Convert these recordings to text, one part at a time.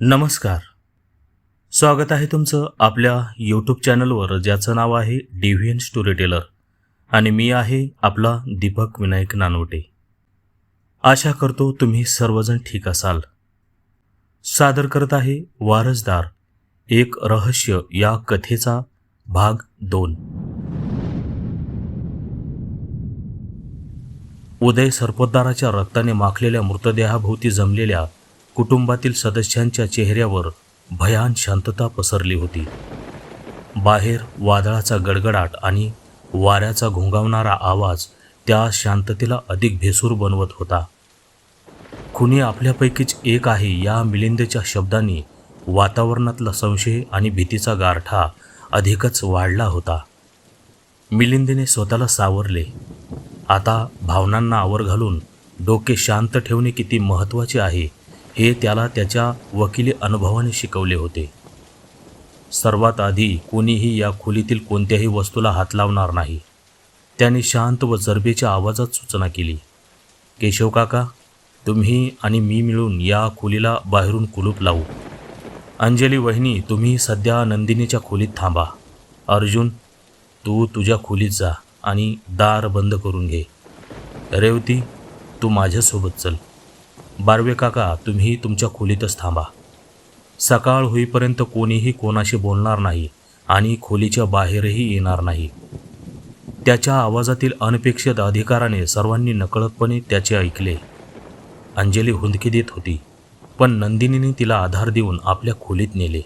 नमस्कार. स्वागत आहे तुमचं आपल्या यूट्यूब चॅनलवर ज्याचं नाव आहे डिव्हियन स्टोरी टेलर आणि मी आहे आपला दीपक विनायक नानवटे. आशा करतो तुम्ही सर्वजण ठीक असाल. सादर करत आहे वारसदार एक रहस्य या कथेचा भाग दोन. उदय सरपोतदाराच्या रक्ताने माखलेल्या मृतदेहाभोवती जमलेल्या कुटुंबातील सदस्यांच्या चेहऱ्यावर भयान शांतता पसरली होती. बाहेर वादळाचा गडगडाट आणि वाऱ्याचा घोंगावणारा आवाज त्या शांततेला अधिक भेसूर बनवत होता. खुनी आपल्यापैकीच एक आहे या मिलिंदेच्या शब्दांनी वातावरणातला संशय आणि भीतीचा गारठा अधिकच वाढला होता. मिलिंदेने स्वतःला सावरले. आता भावनांना आवर घालून डोके शांत ठेवणे किती महत्त्वाचे आहे हे त्याला त्याच्या वकिली अनुभवाने शिकवले होते. सर्वात आधी कोणीही या खोलीतील कोणत्याही वस्तूला हात लावणार नाही. त्याने शांत व जरबेच्या आवाजात सूचना केली. केशव काका तुम्ही आणि मी मिळून या खोलीला बाहेरून कुलूप लावू. अंजली वहिनी तुम्ही सध्या नंदिनीच्या खोलीत थांबा. अर्जुन तू तुझ्या खोलीत जा आणि दार बंद करून घे. रेवती तू माझ्यासोबत चल. बारवे काका तुम्ही तुमच्या खोलीतच थांबा. सकाळ होईपर्यंत कोणीही कोणाशी बोलणार नाही आणि खोलीच्या बाहेरही येणार नाही. त्याच्या आवाजातील अनपेक्षित अधिकाराने सर्वांनी नकळतपणे त्याचे ऐकले. अंजली हुंदकी देत होती पण नंदिनीने तिला आधार देऊन आपल्या खोलीत नेले.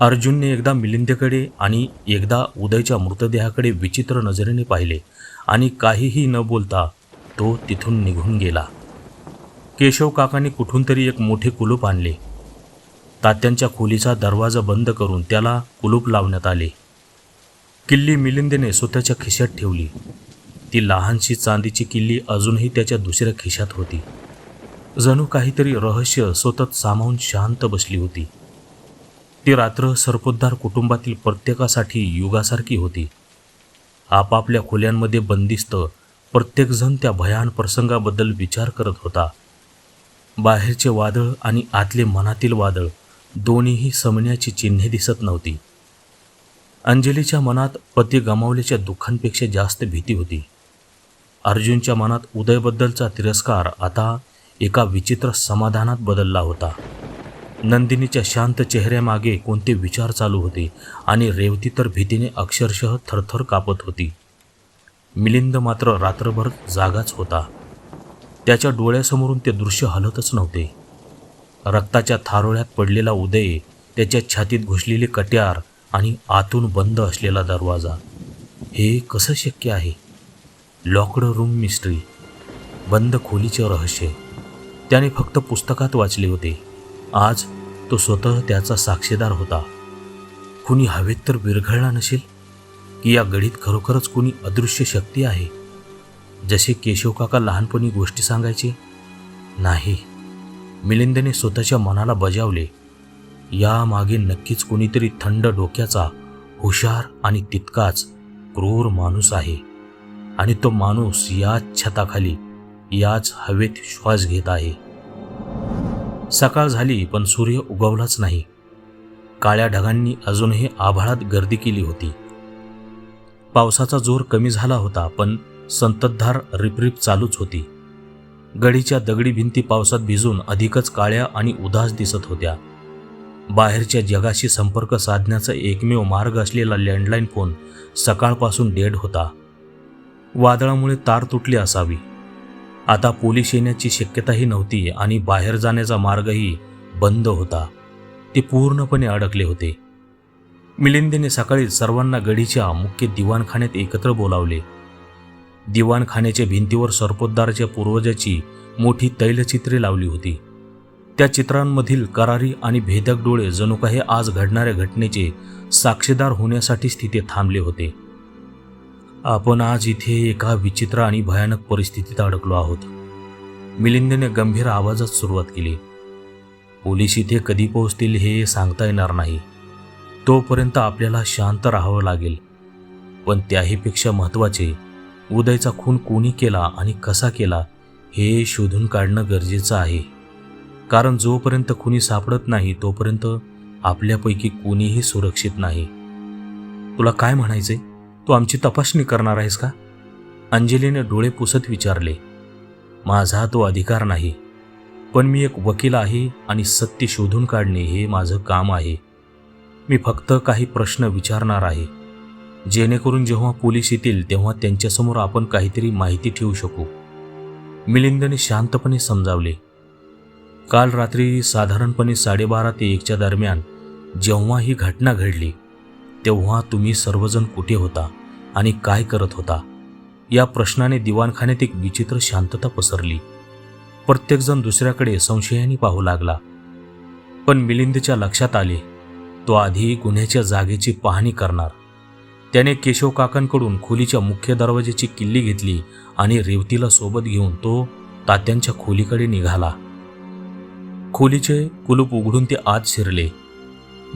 अर्जुनने एकदा मिलिंदेकडे आणि एकदा उदयच्या मृतदेहाकडे विचित्र नजरेने पाहिले आणि काहीही न बोलता तो तिथून निघून गेला. केशवकाकांनी कुठून तरी एक मोठे कुलूप आणले. तात्यांच्या खोलीचा दरवाजा बंद करून त्याला कुलूप लावण्यात आले. किल्ली मिलिंदेने स्वतःच्या खिशात ठेवली. ती लहानशी चांदीची किल्ली अजूनही त्याच्या दुसऱ्या खिशात होती. जणू काहीतरी रहस्य स्वतःत सामावून शांत बसली होती. ती रात्र सरपोतदार कुटुंबातील प्रत्येकासाठी युगासारखी होती. आपापल्या खोल्यांमध्ये बंदिस्त प्रत्येकजण त्या भयान प्रसंगाबद्दल विचार करत होता. बाहेरचे वादळ आणि आतले मनातील वादळ दोन्हीही समण्याची चिन्हे दिसत नव्हती. अंजलीच्या मनात पती गमावल्याच्या दुःखांपेक्षा जास्त भीती होती. अर्जुनच्या मनात उदयबद्दलचा तिरस्कार आता एका विचित्र समाधानात बदलला होता. नंदिनीच्या शांत चेहऱ्यामागे कोणते विचार चालू होते आणि रेवती तर भीतीने अक्षरशः थरथर कापत होती. मिलिंद मात्र रात्रभर जागाच होता. त्याच्या डोळ्यासमोरून ते दृश्य हलतच नव्हते. रक्ताच्या थारोळ्यात पडलेला उदय त्याच्या छातीत घुसलेले कट्यार आणि आतून बंद असलेला दरवाजा. हे कसं शक्य आहे? Locked room mystery. बंद खोलीचे रहस्य. त्याने फक्त पुस्तकात वाचले होते. आज तो स्वतः त्याचा साक्षीदार होता. कुणी हवेत तर विरघळला नसेल? की या गडीत खरोखरच कुणी अदृश्य शक्ती आहे? जसे केशव काका लहानपणी गोष्टी सांगायचे नाही मिलिंदने स्वतःच्या मनाला बजावले. यामागे नक्कीच कोणीतरी थंड डोक्याचा हुशार आणि तितकाच क्रूर माणूस आहे. आणि तो माणूस याच छताखाली याच हवेत श्वास घेत आहे. सकाळ झाली पण सूर्य उगवलाच नाही. काळ्या ढगांनी अजूनही आभाळात गर्दी केली होती. पावसाचा जोर कमी झाला होता पण संततधार रिपरिप चालूच होती. गडीच्या दगडी भिंती पावसात भिजून अधिकच काळ्या आणि उदास दिसत होत्या. बाहेरच्या जगाशी संपर्क साधण्याचा एकमेव मार्ग असलेला लँडलाईन फोन सकाळपासून डेड होता. वादळामुळे तार तुटली असावी. आता पोलीस येण्याची शक्यताही नव्हती आणि बाहेर जाण्याचा मार्गही बंद होता. ते पूर्णपणे अडकले होते. मिलिंदेने सकाळी सर्वांना गडीच्या मुख्य दिवाणखान्यात एकत्र बोलावले. दिवाणखान्याच्या भिंतीवर सरपोतदारच्या पूर्वजाची मोठी तैलचित्रे लावली होती. त्या चित्रांमधील करारी आणि भेदक डोळे जणू काही आज घडणाऱ्या घटनेचे साक्षीदार होण्यासाठीच तिथे थांबले होते. आपण आज इथे एका विचित्र आणि भयानक परिस्थितीत अडकलो आहोत. मिलिंदेने गंभीर आवाजात सुरुवात केली. पोलीस इथे कधी पोहोचतील हे सांगता येणार नाही. तोपर्यंत आपल्याला शांत राहावं लागेल. पण त्याहीपेक्षा महत्त्वाचे उदयचा खून कोणी केला आणि कसा केला हे शोधून काढणं गरजेचं आहे. कारण जोपर्यंत कुणी सापडत नाही तोपर्यंत आपल्यापैकी कोणीही सुरक्षित नाही. तुला काय म्हणायचे तू आमची तपासणी करणार आहेस का? अंजलीने डोळे पुसत विचारले. माझा तो अधिकार नाही. पण मी एक वकील आहे आणि सत्य शोधून काढणे हे माझं काम आहे. मी फक्त काही प्रश्न विचारणार आहे. जेणेकरून जेव्हा पोलीस येतील तेव्हा त्यांच्यासमोर आपण काहीतरी माहिती ठेवू शकू. मिलिंदने शांतपणे समजावले. काल रात्री साधारणपणे साडेबारा ते एकच्या दरम्यान जेव्हा ही घटना घडली तेव्हा तुम्ही सर्वजण कुठे होता आणि काय करत होता? या प्रश्नाने दिवाणखान्यात एक विचित्र शांतता पसरली. प्रत्येकजण दुसऱ्याकडे संशयाने पाहू लागला. पण मिलिंदच्या लक्षात आले तो आधी गुन्ह्याच्या जागेची पाहणी करणार. त्याने केशव काकांकडून खोलीच्या मुख्य दरवाजाची किल्ली घेतली आणि रेवतीला सोबत घेऊन तो तात्यांच्या खोलीकडे निघाला. खोलीचे कुलूप उघडून ते आत शिरले.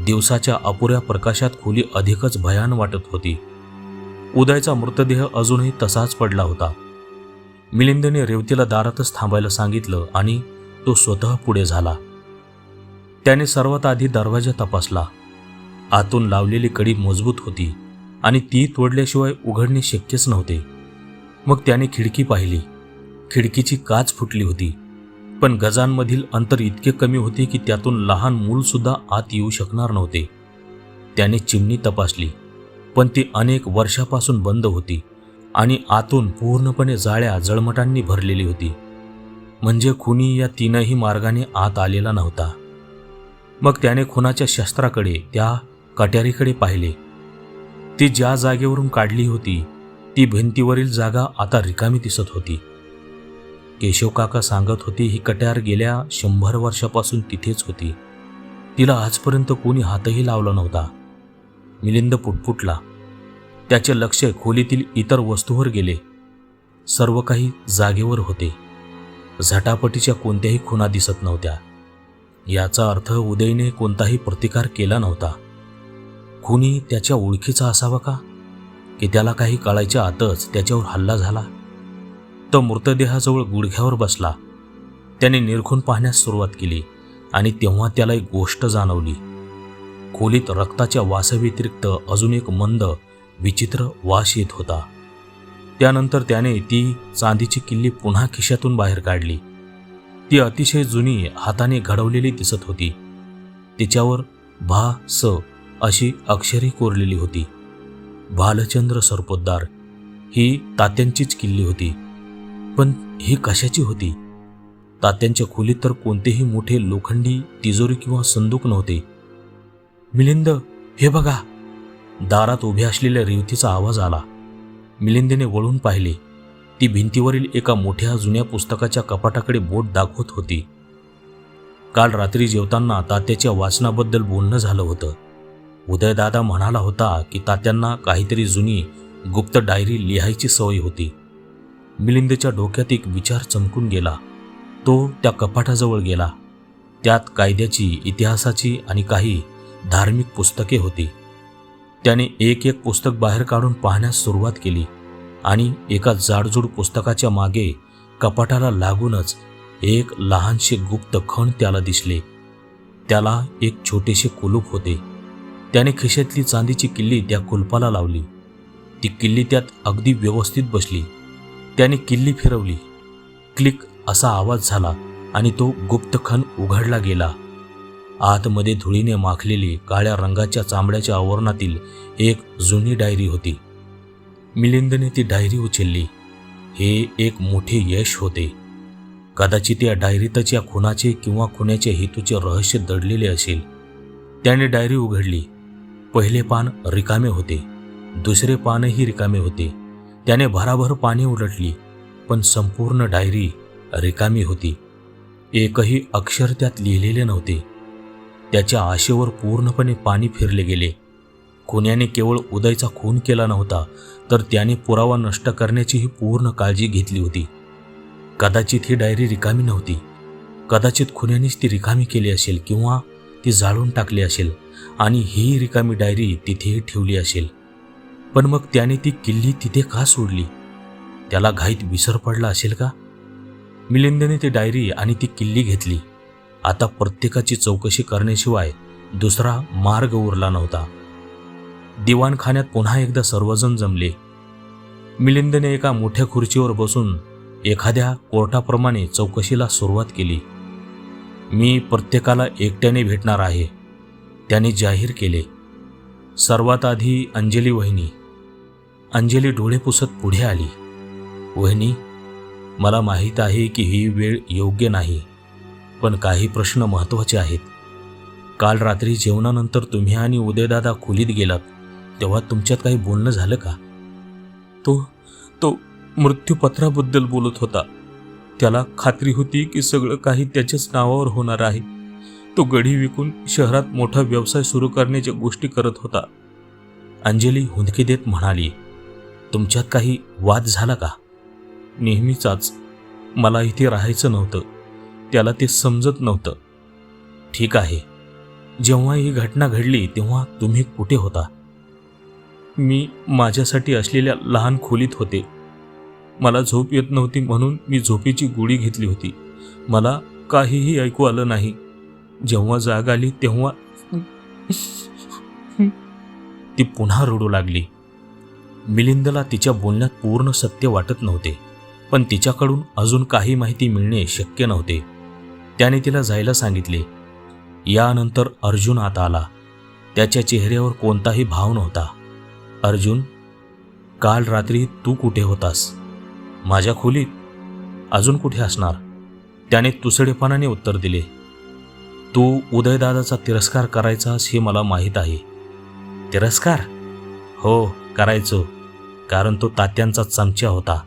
दिवसाच्या अपुऱ्या प्रकाशात खोली अधिकच भयान वाटत होती. उदयचा मृतदेह अजूनही तसाच पडला होता. मिलिंदने रेवतीला दारातच थांबायला सांगितलं आणि तो स्वतः पुढे झाला. त्याने सर्वात आधी दरवाजा तपासला. आतून लावलेली कडी मजबूत होती आणि ती तोडल्याशिवाय उघडणे शक्यच नव्हते. मग त्याने खिडकी पाहिली. खिडकीची काच फुटली होती. पण गजांमधील अंतर इतके कमी होते की त्यातून लहान मूलसुद्धा आत येऊ शकणार नव्हते. त्याने चिमणी तपासली. पण ती अनेक वर्षापासून बंद होती आणि आतून पूर्णपणे जाळ्या जळमटांनी भरलेली होती. म्हणजे खुनी या तीनही मार्गाने आत आलेला नव्हता. मग त्याने खुनाच्या शस्त्राकडे त्या कट्यारीकडे पाहिले. ती ज्या जागेवरून काढली होती ती भिंतीवरील जागा आता रिकामी दिसत होती. केशव काका सांगत होते ही कट्यार गेल्या शंभर वर्षापासून तिथेच होती. तिला आजपर्यंत कोणी हातही लावला नव्हता. मिलिंद पुटपुटला. त्याचे लक्ष खोलीतील इतर वस्तूवर गेले. सर्व काही जागेवर होते. झटापटीच्या कोणत्याही खुणा दिसत नव्हत्या. याचा अर्थ उदयने कोणताही प्रतिकार केला नव्हता. खुनी त्याच्या ओळखीचा असावा का? की त्याला काही कळायच्या आतच त्याच्यावर हल्ला झाला? तो मृतदेहाजवळ गुडघ्यावर बसला. त्याने निरखून पाहण्यास सुरुवात केली आणि तेव्हा त्याला एक गोष्ट जाणवली. खोलीत रक्ताच्या वासाव्यतिरिक्त अजून एक मंद विचित्र वास येत होता. त्यानंतर त्याने ती चांदीची किल्ली पुन्हा खिशातून बाहेर काढली. ती अतिशय जुनी हाताने घडवलेली दिसत होती. तिच्यावर भा स अशी अक्षरे कोरलेली होती. भालचंद्र सरपोतदार ही तात्यांचीच किल्ली होती. पण ही कशाची होती? तात्यांच्या खोलीत तर कोणतेही मोठे लोखंडी तिजोरी किंवा संदूक नव्हते. मिलिंद हे बघा. दारात उभे असलेल्या रेवतीचा आवाज आला. मिलिंदने वळून पाहिले. ती भिंतीवरील एका मोठ्या जुन्या पुस्तकाच्या कपाटाकडे बोट दाखवत होती. काल रात्री जेवताना तात्याच्या वाचनाबद्दल बोलणं झालं होतं. उदयदादा म्हणाला होता की तात्यांना काहीतरी जुनी गुप्त डायरी लिहायची सवय होती. मिलिंदच्या डोक्यात एक विचार चमकून गेला. तो त्या कपाटाजवळ गेला. त्यात कायद्याची इतिहासाची आणि काही धार्मिक पुस्तके होती. त्याने एक एक पुस्तक बाहेर काढून पाहण्यास सुरुवात केली. आणि एका जाडजूड पुस्तकाच्या मागे कपाटाला लागूनच एक लहानसे गुप्त खण त्याला दिसले. त्याला एक छोटेसे कुलूप होते. त्याने खिशातली चांदीची किल्ली त्या कुलपाला लावली. ती किल्ली त्यात अगदी व्यवस्थित बसली. त्याने किल्ली फिरवली. क्लिक असा आवाज झाला आणि तो गुप्तखन उघडला गेला. आतमध्ये धुळीने माखलेली काळ्या रंगाच्या चांबड्याच्या आवरणातील एक जुनी डायरी होती. मिलिंदने ती डायरी उचलली. हे एक मोठे यश होते. कदाचित या डायरीतच या खुनाचे किंवा खुन्याच्या हेतूचे रहस्य दडलेले असेल. त्याने डायरी उघडली. पहिले पान रिकामे होते. दुसरे पानही रिकामे होते. त्याने भराभर पाने उलटली पण संपूर्ण डायरी रिकामी होती. एकही अक्षर त्यात लिहिलेले नव्हते. त्याच्या आशेवर पूर्णपणे पाणी फिरले गेले. खुन्याने केवळ उदयचा खून केला नव्हता तर त्याने पुरावा नष्ट करण्याचीही पूर्ण काळजी घेतली होती. कदाचित ही डायरी रिकामी नव्हती. कदाचित खुन्यानेच ती रिकामी केली असेल किंवा ती जाळून टाकली असेल आणि ही रिकामी डायरी तिथेही ठेवली असेल. पण मग त्याने ती किल्ली तिथे का सोडली? त्याला घाईत विसर पडला असेल का? मिलिंदने ती डायरी आणि ती किल्ली घेतली. आता प्रत्येकाची चौकशी करण्याशिवाय दुसरा मार्ग उरला नव्हता. दिवाणखान्यात पुन्हा एकदा सर्वजण जमले. मिलिंदने एका मोठ्या खुर्चीवर बसून एखाद्या कोर्टाप्रमाणे चौकशीला सुरुवात केली. मी प्रत्येकाला एकट्याने भेटणार आहे त्याने जाहीर केले. सर्वात आधी अंजली वहिनी. अंजली डोळे पुसत पुढे आली. वहिनी मला माहीत आहे की ही वेळ योग्य नाही पण काही प्रश्न महत्त्वाचे आहेत. काल रात्री जेवणानंतर तुम्ही आणि उदयदादा खोलीत गेलात. तेव्हा तुमच्यात काही बोलणं झालं का? तो तो मृत्यूपत्राबद्दल बोलत होता. त्याला खात्री होती की सगळं काही त्याच्याच नावावर होणार आहे. तो गडी विकून शहरात मोठा व्यवसाय सुरू करण्याच्या गोष्टी करत होता. अंजली हुंदकी देत म्हणाली तुमच्यात काही वाद झाला का? नेहमीचाच. मला इथे राहायचं नव्हतं. त्याला ते समजत नव्हतं. ठीक आहे. जेव्हा ही घटना घडली तेव्हा तुम्ही कुठे होता? मी माझ्यासाठी असलेल्या लहान खोलीत होते. मला झोप येत नव्हती म्हणून मी झोपेची गोळी घेतली होती. मला काहीही ऐकू आलं नाही. जेव्हा जाग आली तेव्हा ती पुन्हा रडू लागली. मिलिंदला तिच्या बोलण्यात पूर्ण सत्य वाटत नव्हते पण तिच्याकडून अजून काही माहिती मिळणे शक्य नव्हते. त्याने तिला जायला सांगितले यानंतर अर्जुन आता आला. त्याच्या चेहऱ्यावर कोणताही भाव नव्हता. अर्जुन काल रात्री तू कुठे होतास? माझ्या खोलीत? अजून कुठे असणार? त्याने तुसडेपणाने उत्तर दिले. तू उदयदादाचा तिरस्कार करायचास हे मला माहीत आहे. तिरस्कार? हो करायचो कारण तो तात्यांचा चमचा होता.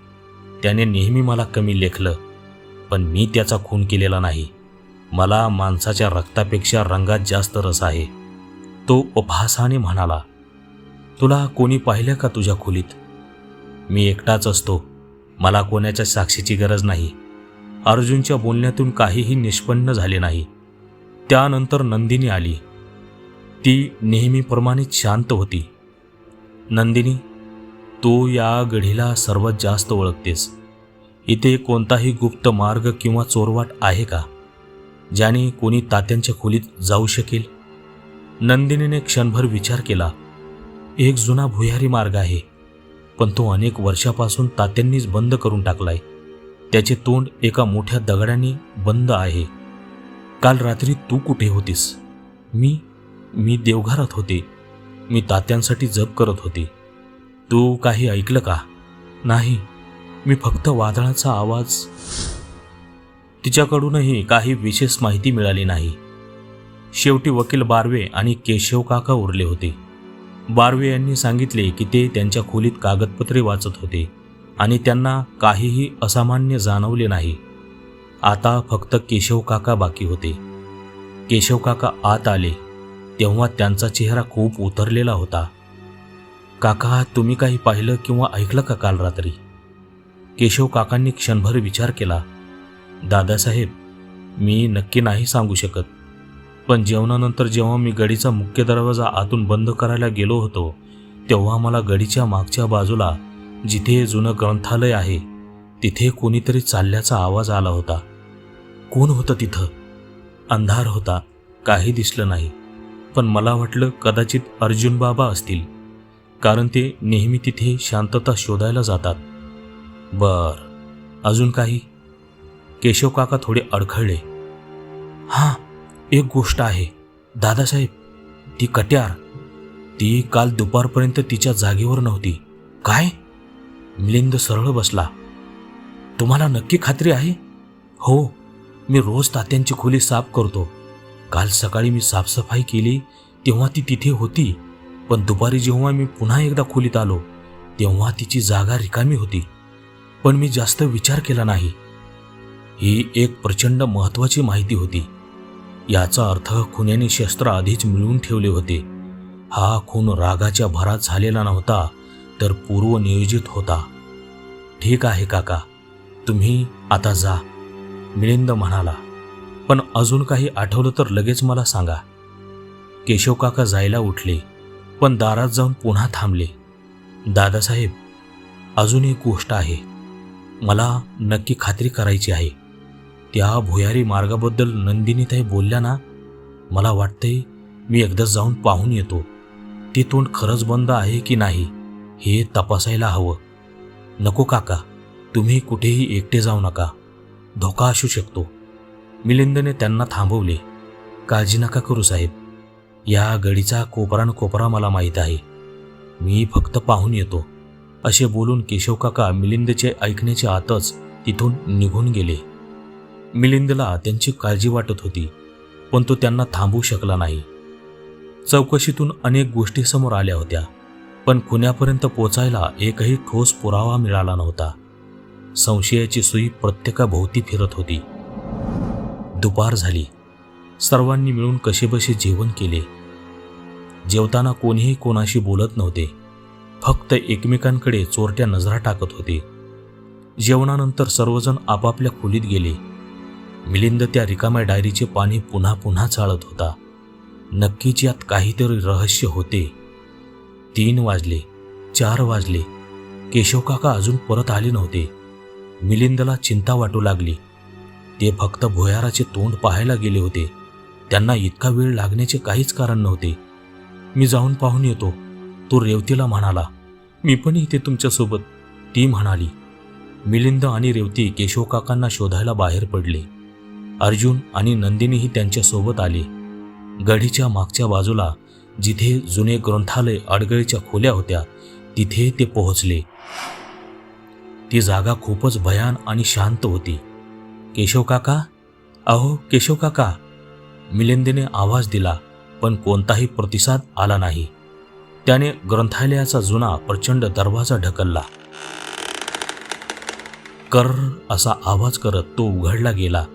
त्याने नेहमी मला कमी लेखलं पण मी त्याचा खून केलेला नाही. मला माणसाच्या रक्तापेक्षा रंगात जास्त रस आहे. तो उपहासाने म्हणाला तुला कोणी पाहिलं का तुझ्या खोलीत? मी एकटाच असतो. मला कोणाच्या साक्षीची गरज नाही. अर्जुनच्या बोलण्यातून काहीही निष्पन्न झाले नाही. त्यानंतर नंदिनी आली. ती नेहमीप्रमाणेच शांत होती. नंदिनी तू या गढीला सर्वात जास्त ओळखतेस. इथे कोणताही गुप्त मार्ग किंवा चोरवाट आहे का? ज्याने कोणी तात्यांच्या खोलीत जाऊ शकेल? नंदिनीने क्षणभर विचार केला. एक जुना भुयारी मार्ग आहे पण तो अनेक वर्षापासून तात्यांनीच बंद करून टाकलाय. त्याचे तोंड एका मोठ्या दगडाने बंद आहे. काल रात्री तू कुठे होतीस? मी मी देवघरात होते. मी तात्यांसाठी जप करत होते. तू काही ऐकलं का? नाही. मी फक्त वादळाचा आवाज. तिच्याकडूनही काही विशेष माहिती मिळाली नाही. शेवटी वकील बारवे आणि केशव काका उरले होते. बारवे यांनी सांगितले की ते त्यांच्या खोलीत कागदपत्रे वाचत होते आणि त्यांना काहीही असामान्य जाणवले नाही. आता फक्त केशव काका बाकी होते. केशव काका आत आले. तेव्हा त्यांचा चेहरा खूप उतरलेला होता. काका तुम्ही काही पाहिलं किंवा ऐकलं का काल रात्री? केशव काकांनी क्षणभर विचार केला. दादासाहेब मी नक्की नाही सांगू शकत. पण जेवणानंतर जेव्हा मी गडीचा मुख्य दरवाजा आतून बंद करायला गेलो होतो तेव्हा मला गडीच्या मागच्या बाजूला जिथे जुनं ग्रंथालय आहे तिथे कोणीतरी चालल्याचा आवाज आला होता. कोण होतं तिथं? अंधार होता काही दिसलं नाही. पण मला वाटलं कदाचित अर्जुन बाबा असतील कारण ते नेहमी तिथे शांतता शोधायला जातात. बर अजून काही? केशव काका थोडे अडखळले. हां एक गोष्ट आहे. दादासाहेब ती कट्यार. ती काल दुपारपर्यंत तिच्या जागेवर नव्हती. काय? मिलिंद सरळ बसला. तुम्हाला नक्की खात्री आहे? हो मी रोज तात्यांची खोली साफ करतो. काल सकाळी मी साफसफाई केली तेव्हा ती तिथे होती. पण दुपारी जेव्हा मी पुन्हा एकदा खोलीत आलो तेव्हा तिची जागा रिकामी होती. पण मी जास्त विचार केला नाही. ही एक प्रचंड महत्वाची माहिती होती. याचा अर्थ खुन्याने शस्त्र आधीच मिळवून ठेवले होते. हा खून रागाच्या भरात झालेला नव्हता तर पूर्वनियोजित होता. ठीक आहे काका तुम्ही आता जा मिलिंद म्हणाला. पण अजून काही आठवलं तर लगेच मला सांगा. केशव काका जायला उठले पण दारात जाऊन पुन्हा थांबले. दादासाहेब अजून एक गोष्ट आहे मला नक्की खात्री करायची आहे. त्या भुयारी मार्गाबद्दल नंदिनीताई बोलल्या ना मला वाटतंय मी एकदा जाऊन पाहून येतो. ते तोंड खरंच बंद आहे की नाही हे तपासायला हवं. नको काका तुम्ही कुठेही एकटे जाऊ नका. धोका असू शकतो. मिलिंदने त्यांना थांबवले. काळजी नका करू साहेब. या गडीचा कोपरान कोपरा मला माहीत आहे. मी फक्त पाहून येतो. असे बोलून केशव काका मिलिंदचे ऐकण्याचे आतच तिथून निघून गेले. मिलिंदला त्यांची काळजी वाटत होती पण तो त्यांना थांबवू शकला नाही. चौकशीतून अनेक गोष्टी समोर आल्या होत्या पण खुन्यापर्यंत पोचायला एकही ठोस पुरावा मिळाला नव्हता. संशयाची सुई प्रत्येकाभोवती फिरत होती. दुपार झाली. सर्वांनी मिळून कसेबसे जेवण केले. जेवताना कोणीही कोणाशी बोलत नव्हते. फक्त एकमेकांकडे चोरट्या नजरा टाकत होते. जेवणानंतर सर्वजण आपापल्या खोलीत गेले. मिलिंद त्या रिकाम्या डायरीचे पाणी पुन्हा पुन्हा चाळत होता. नक्कीच यात काहीतरी रहस्य होते. तीन वाजले चार वाजले. केशव काका अजून परत आले नव्हते. मिलिंदला चिंता वाटू लागली. ते फक्त भुयाराचे तोंड पाहायला गेले होते. त्यांना इतका वेळ लागण्याचे काहीच कारण नव्हते. मी जाऊन पाहून येतो तो रेवतीला म्हणाला. मी पण इथे तुमच्यासोबत ती म्हणाली. मिलिंद आणि रेवती केशव काकांना शोधायला बाहेर पडले. अर्जुन आणि नंदिनीही त्यांच्यासोबत आले. गढीच्या मागच्या बाजूला जिथे जुने ग्रंथालय अडगळीच्या खोल्या होत्या तिथे ते पोहोचले. ती जागा खूपच भयान आणि शांत होती. केशव काका? अहो केशव काका. मिलिंदीने आवाज दिला पण कोणताही प्रतिसाद आला नाही. त्याने ग्रंथालयाचा जुना प्रचंड दरवाजा ढकलला. कर असा आवाज करत तो उघडला गेला.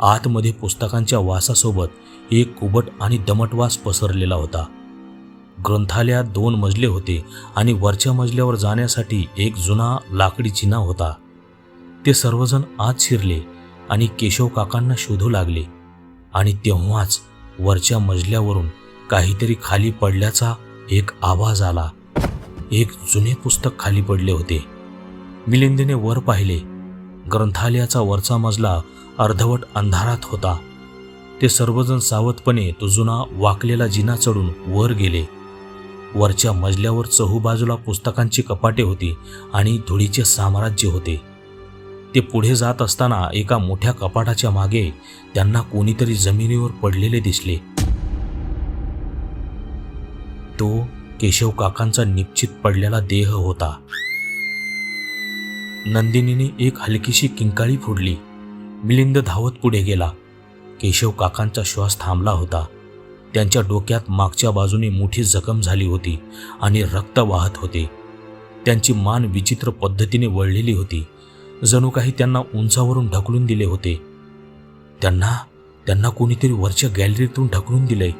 आतमध्ये पुस्तकांच्या वासासोबत एक कुबट आणि दमटवास पसरलेला होता. ग्रंथालयात दोन मजले होते आणि वरच्या मजल्यावर जाण्यासाठी एक जुना लाकडी चिना होता. ते सर्वजण आत शिरले आणि केशव काकांना शोधू लागले आणि तेव्हाच वरच्या मजल्यावरून काहीतरी खाली पडल्याचा एक आवाज आला. एक जुने पुस्तक खाली पडले होते. मिलिंदीने वर पाहिले. ग्रंथालयाचा वरचा मजला अर्धवट अंधारात होता. ते सर्वजण सावधपणे तो जुना वाकलेला जिना चढून वर गेले. वरच्या मजल्यावर चहूबाजूला पुस्तकांची कपाटे होती आणि धुळीचे साम्राज्य होते. ते पुढे जात असताना एका मोठ्या कपाटाच्या मागे त्यांना कोणीतरी जमिनीवर पडलेले दिसले. तो केशव काकांचा निश्चित पडलेला देह होता. नंदिनीने एक हलकीशी किंकाळी फोडली. मिलिंद धावत पुढे गेला. केशव काकांचा श्वास थांबला होता. त्यांच्या डोक्यात मागच्या बाजूने मोठी जखम झाली होती आणि रक्त वाहत होते. त्यांची मान विचित्र पद्धतीने वळलेली होती. जणू काही त्यांना उंचावरून ढकलून दिले होते. त्यांना त्यांना कोणीतरी वरच्या गॅलरीतून ढकलून दिले.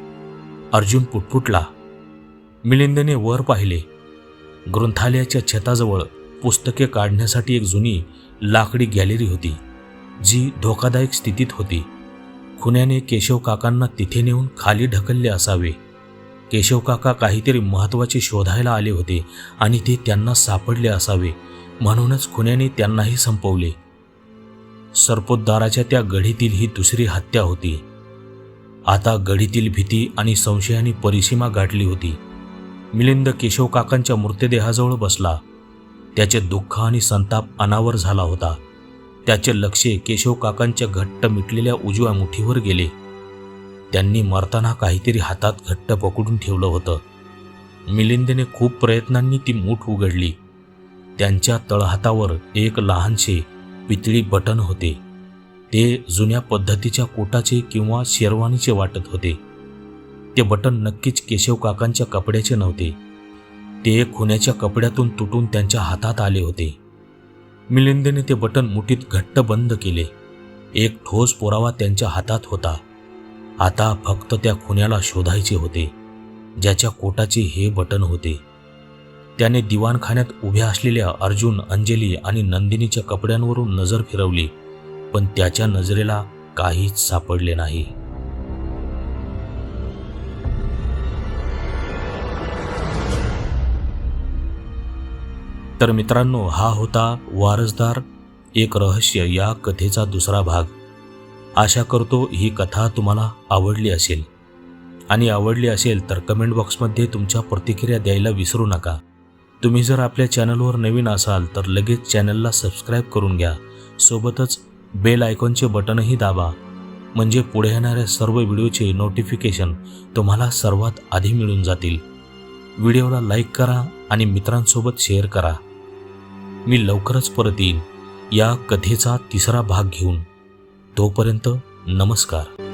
अर्जुन पुटपुटला. मिलिंदने वर पाहिले. ग्रंथालयाच्या छताजवळ पुस्तके काढण्यासाठी एक जुनी लाकडी गॅलरी होती. जी धोकादायक स्थितीत होती. खुन्याने केशव काकांना तिथे नेऊन खाली ढकलले असावे. केशव काका काहीतरी महत्त्वाचे शोधायला आले होते आणि ते त्यांना सापडले असावे म्हणूनच खुन्याने त्यांनाही संपवले. सरपोतदाराच्या त्या गढीतील ही दुसरी हत्या होती. आता गढीतील भीती आणि संशयाने परिसीमा गाठली होती. मिलिंद केशव काकांच्या मृतदेहाजवळ बसला. त्याचे दुःख आणि संताप अनावर झाला होता. त्याचे लक्ष केशव काकांच्या घट्ट मिटलेल्या उजव्या मुठीवर गेले. त्यांनी मरताना काहीतरी हातात घट्ट पकडून ठेवलं होतं. मिलिंदने खूप प्रयत्नांनी ती मूठ उघडली. त्यांच्या तळहातावर एक लहानसे पितळी बटन होते. ते जुन्या पद्धतीच्या कोटाचे किंवा शेरवानीचे वाटत होते. ते बटन नक्कीच केशव काकांच्या कपड्याचे नव्हते. ते खुन्याच्या कपड्यातून तुटून त्यांच्या हातात आले होते. मिलिंदने ते बटन मुठीत घट्ट बंद केले. एक ठोस पुरावा त्यांच्या हातात होता. आता फक्त त्या खुन्याला शोधायचे होते ज्याच्या कोटाचे हे बटन होते. त्याने दिवाणखान्यात उभ्या असलेल्या अर्जुन अंजली आणि नंदिनीच्या कपड्यांवरून नजर फिरवली पण त्याच्या नजरेला काहीच सापडले नाही. तर मित्रांनो हा होता वारसदार एक रहस्य या कथेचा दुसरा भाग. आशा करतो ही कथा तुम्हाला आवडली असेल. आणि आवडली असेल तर कमेंट बॉक्समध्ये तुमच्या प्रतिक्रिया द्यायला विसरू नका. तुम्ही जर आपल्या चॅनलवर नवीन असाल तर लगेच चॅनलला सबस्क्राईब करून घ्या. सोबतच बेल आयकॉनचे बटनही दाबा. म्हणजे पुढे येणाऱ्या सर्व व्हिडिओचे नोटिफिकेशन तुम्हाला सर्वात आधी मिळून जातील. व्हिडिओला लाईक करा आणि मित्रांसोबत शेअर करा. मी लवकरच परत येईन. या कथेचा तिसरा भाग घेऊन. तोपर्यंत नमस्कार.